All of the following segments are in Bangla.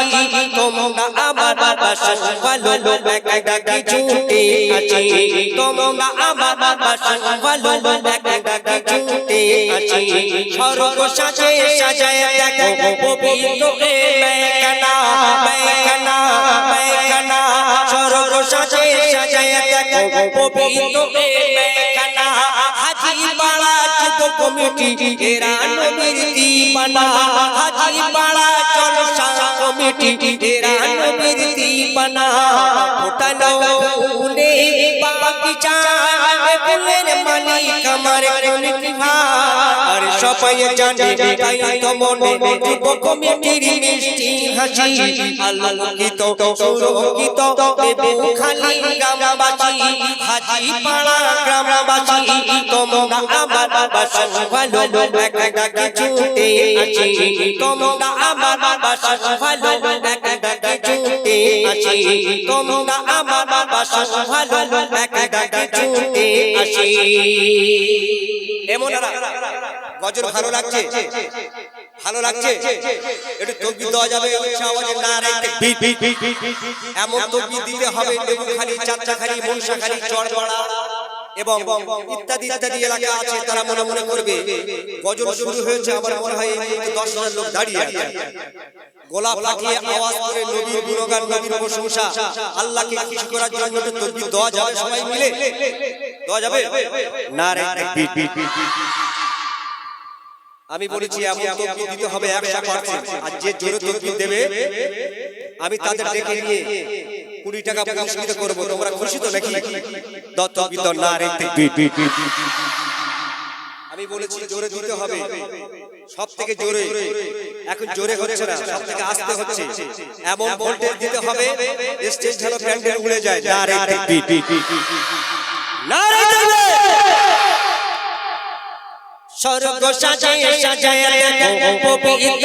গ্রামবাসী তোমরা আমার বাসন ভালো এক এক ছুটে আসি তোমরা আমার বাসন ভালো এক এক ছুটে আসি স্বর্গ সাজে সাজায় দেখো পবিত্র এ মেঘনা মেঘনা মেঘনা। স্বর্গ সাজে সাজায় দেখো পবিত্র এ মেঘনা। হাজি পাড়া কমিটি, এরা নবীর দিবানা। হাজি পাড়া এরা নবীর ফুলে বাগিচা ফুলের মালিক আমার কোন আর সবাই জানে তাই তো মনে যুব কমিটির মিষ্টি হাসি। আলোকিত সুরকিত এবং খালি গ্রামবাসী। হাজি পাড়া গ্রামবাসী, তোমরা আমার বাসন ভালো এক এক ছুটে আছি তোমরা আমার বাসন ভালো এক ছুটে আসি। তোমরা আমার বাবা ভালো এক ডাকে আসি। এমন গজল ভালো লাগছে? ভালো লাগছে? একটু দেওয়া যাবে আওয়াজে না রাখতে এমন তকবির দিতে হবে খালি চাচাখালি মনসাখালি চড়বড়া এবং ইত্যাদি ইত্যাদি এলাকা আছে, তারা মনে মনে করবে, গজল শুরু হয়েছে আমার মনে হয় দশ হাজার লোক দাঁড়িয়ে গোলাপ লাগিয়ে আওয়াজ করে নবীর গুণগান, নবীর প্রশংসা, আল্লাহকে করার জন্য দেওয়া যাবে, সবাই মিলে? দেওয়া যাবে? না রে আমি বলেছি, এমন দিতে হবে, একশো পার্সেন্ট। আর যে জোরে তকবির দেবে, আমি তাদের ডেকে নিয়ে কুড়ি টাকা পুরস্কৃত করব তোমরা খুশি তো নাকি দত্ত না রে আমি বলেছি জোরে দিতে হবে সব থেকে জোরে এখন জোরে হচ্ছে না সব থেকে আস্তে হচ্ছে এমন ভোল্টেজ দিতে হবে স্টেজ ঢালো প্যান্ডেল উড়ে যায় না রে না রে স্বর্গ সাজায় সাজায় পবিত্র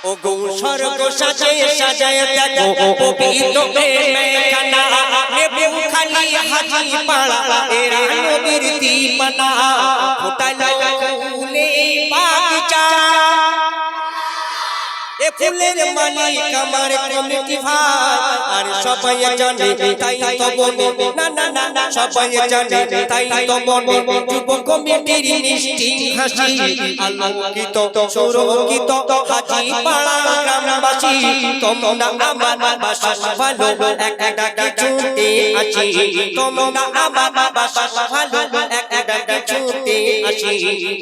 ও গো স্বর্গ সাজায় সাজায় দেখো পবিত্র মেঘনা নেবু খালি হাজি পাড়া এরা নবীর দিবানা ফোটালো ফুলের মালিক আমার কমিটি ভাই আর সবাই জানে তাই তো বনে না না না না, সবাই জানে তাই তো বনে যুব কমিটির মিষ্টি হাসি, আলোকিত সুরকিত হাজি পাড়া গ্রামবাসী, তোমরা আমার বাসা ভালো এক এক ছুটে আছি। তোমরা আমার বাসা ভালো এক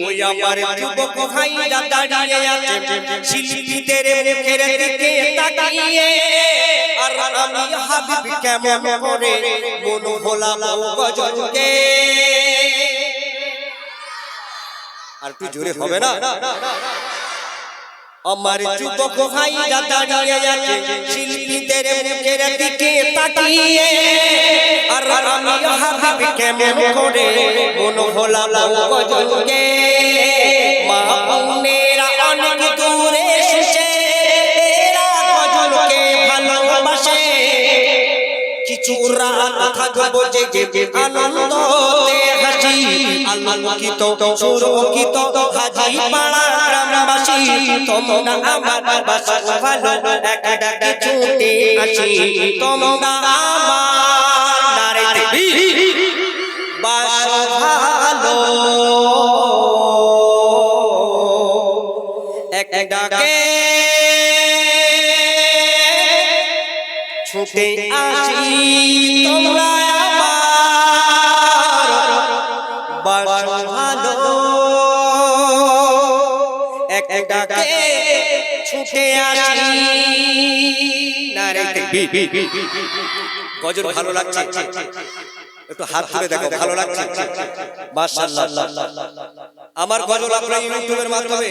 ওই আমার যুবক ভাইরা দাঁড়িয়ে আছে, শিল্পীদের মুখের দিকে তাকিয়ে, আর আমি হাবিব কেমন করে মন গজলকে আর একটু জোরে হবে না? আমার যুবক ভাইরা দাঁড়িয়ে আছে শিল্পীদের মুখের দিকে তাকিয়ে। আর আমি হাবিব কেমন করে মন ভোলাবো গজলকে মা কিছু থাকব জেগে আনন্দ হাসি আলোকিত সুরকিত হাজি পাড়া গ্রামবাসী, তোমরা আমার বাসা ভালো এক এক ছুটে আসি। তোমরা আমার নারে বাসা ভালো। এক ডাকে ছুটে আসি তোমরা আমার ভালো। এক ডাকে ছুটে আসি। নারে তাকবীর গজল ভালো লাগছে? একটু হাত তুলে দেখো ভালো লাগছে? মাশাআল্লাহ। আমার গজল আপনারা ইউটিউবের মাধ্যমে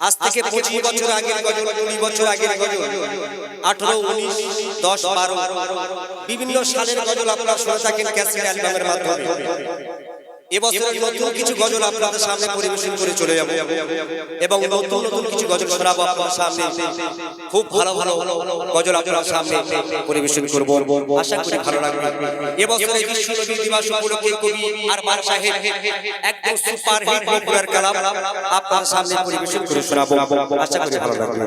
আজ থেকে পঁচিশ বছর আগের গজল কুড়ি বছর আগের গজল। আঠারো উনিশ দশ বারো। বিভিন্ন সালের গজল আপনারা শুনে থাকেন ক্যাসেট অ্যালবামের মাধ্যমে। এবছর নতুন কিছু গজল আপনাদের সামনে পরিবেশন করে চলে যাব। এবং নতুন নতুন কিছু গজল শোনাবো আপনাদের সামনে। খুব ভালো ভালো গজল আপনাদের সামনে পরিবেশন করব। আশা করি ভালো লাগবে। এবছর বিশ্ব দিবস উপলক্ষে কবি আর বার সাহেব একদম সুপার হিট পপুলার কালাম আপনাদের সামনে পরিবেশন করে শোনাবো। আশা করি ভালো লাগবে।